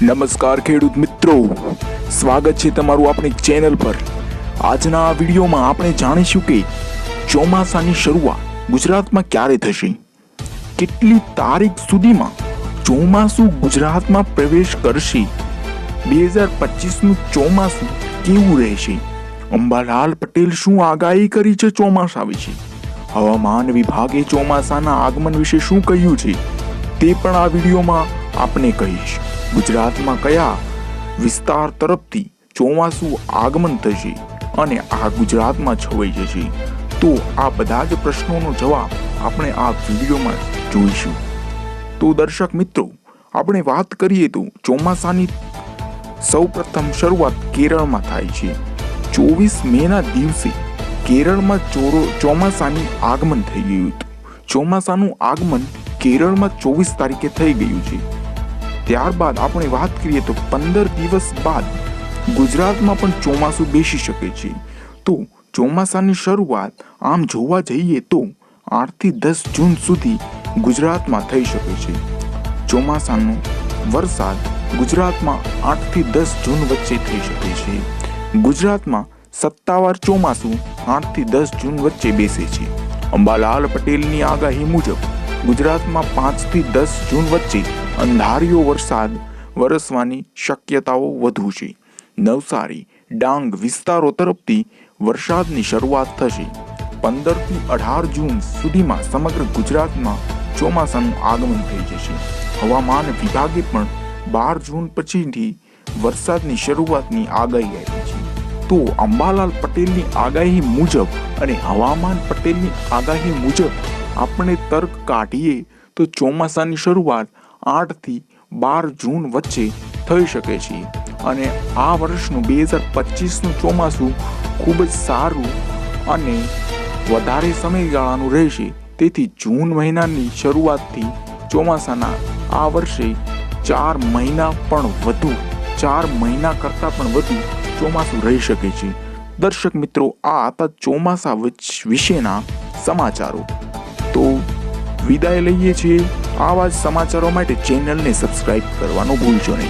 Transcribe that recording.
નમસ્કાર ખેડૂત મિત્રો. સ્વાગત છે તમારું આપણી ચેનલ પર. આજના આ વિડીયોમાં આપણે જાણીશું કે ચોમાસાની શરૂઆત ગુજરાતમાં ક્યારે થશે? કેટલી તારીખ સુધીમાં ચોમાસું ગુજરાતમાં પ્રવેશ કરશે? બે હજાર પચીસનું ચોમાસું કેવું રહેશે? અંબાલાલ પટેલ શું આગાહી કરી છે ચોમાસા વિશે? હવામાન વિભાગે ચોમાસાના આગમન વિશે શું કહ્યું છે? તે પણ આ વિડીયોમાં આપને કહીશ. ગુજરાતમાં કયા વિસ્તાર તરફથી ચોમાસું આગમન થશે અને આ ગુજરાતમાં છવાઈ જશે? તો આ બધા જ પ્રશ્નોનો જવાબ આપણે આ વિડીયોમાં જોઈશું. તો દર્શક મિત્રો, આપણે વાત કરીએ તો ચોમાસાની સૌપ્રથમ શરૂઆત કેરળમાં થાય છે. ચોવીસ મેના દિવસે કેરળમાં ચોરો, ચોમાસાની આગમન થઈ ગયું હતું. ચોમાસાનું આગમન કેરળમાં ચોવીસ તારીખે થઈ ગયું છે. ત્યારબાદ આપણે વાત કરીએ તો પંદર દિવસ બાદ ગુજરાતમાં પણ ચોમાસું બેસી શકે છે. તો ચોમાસાની શરૂઆત આમ જોવા જઈએ તો આઠથી દસ જૂન સુધી ગુજરાતમાં થઈ શકે છે. ચોમાસાનો વરસાદ ગુજરાતમાં આઠથી દસ જૂન વચ્ચે થઈ શકે છે. ગુજરાતમાં સત્તાવાર ચોમાસું આઠથી દસ જૂન વચ્ચે બેસે છે. અંબાલાલ પટેલની આગાહી મુજબ ગુજરાતમાં પાંચથી દસ જૂન વચ્ચે અંધારિયો વરસાદ વરસવાની શક્યતાઓ વધુ છે. નવસારી, ડાંગ વિસ્તારો તરફથી વરસાદની શરૂઆત થશે. પંદરથી અઢાર જૂન સુધીમાં સમગ્ર ગુજરાતમાં ચોમાસાનું આગમન થઈ જશે. હવામાન વિભાગે પણ બાર જૂન પછીથી વરસાદની શરૂઆતની આગાહી આપી છે. તો અંબાલાલ પટેલની આગાહી મુજબ અને હવામાન પટેલની આગાહી મુજબ આપણે તર્ક કાઢીએ તો ચોમાસાની શરૂઆત આઠથી બાર જૂન વચ્ચે થઈ શકે છે. અને આ વર્ષનું બે હજાર પચીસનું ચોમાસું ખૂબ જ સારું અને વધારે સમયગાળાનું રહેશે. તેથી જૂન મહિનાની શરૂઆતથી ચોમાસાના આ વર્ષે ચાર મહિના પણ વધુ, ચાર મહિના કરતાં પણ વધુ ચોમાસું રહી શકે છે. દર્શક મિત્રો, આ હતા ચોમાસા વિશેના સમાચારો. તો વિદાય લઈએ છીએ આવા જ સમાચારો માટે ચેનલને સબસ્ક્રાઇબ કરવાનું ભૂલશો નહીં.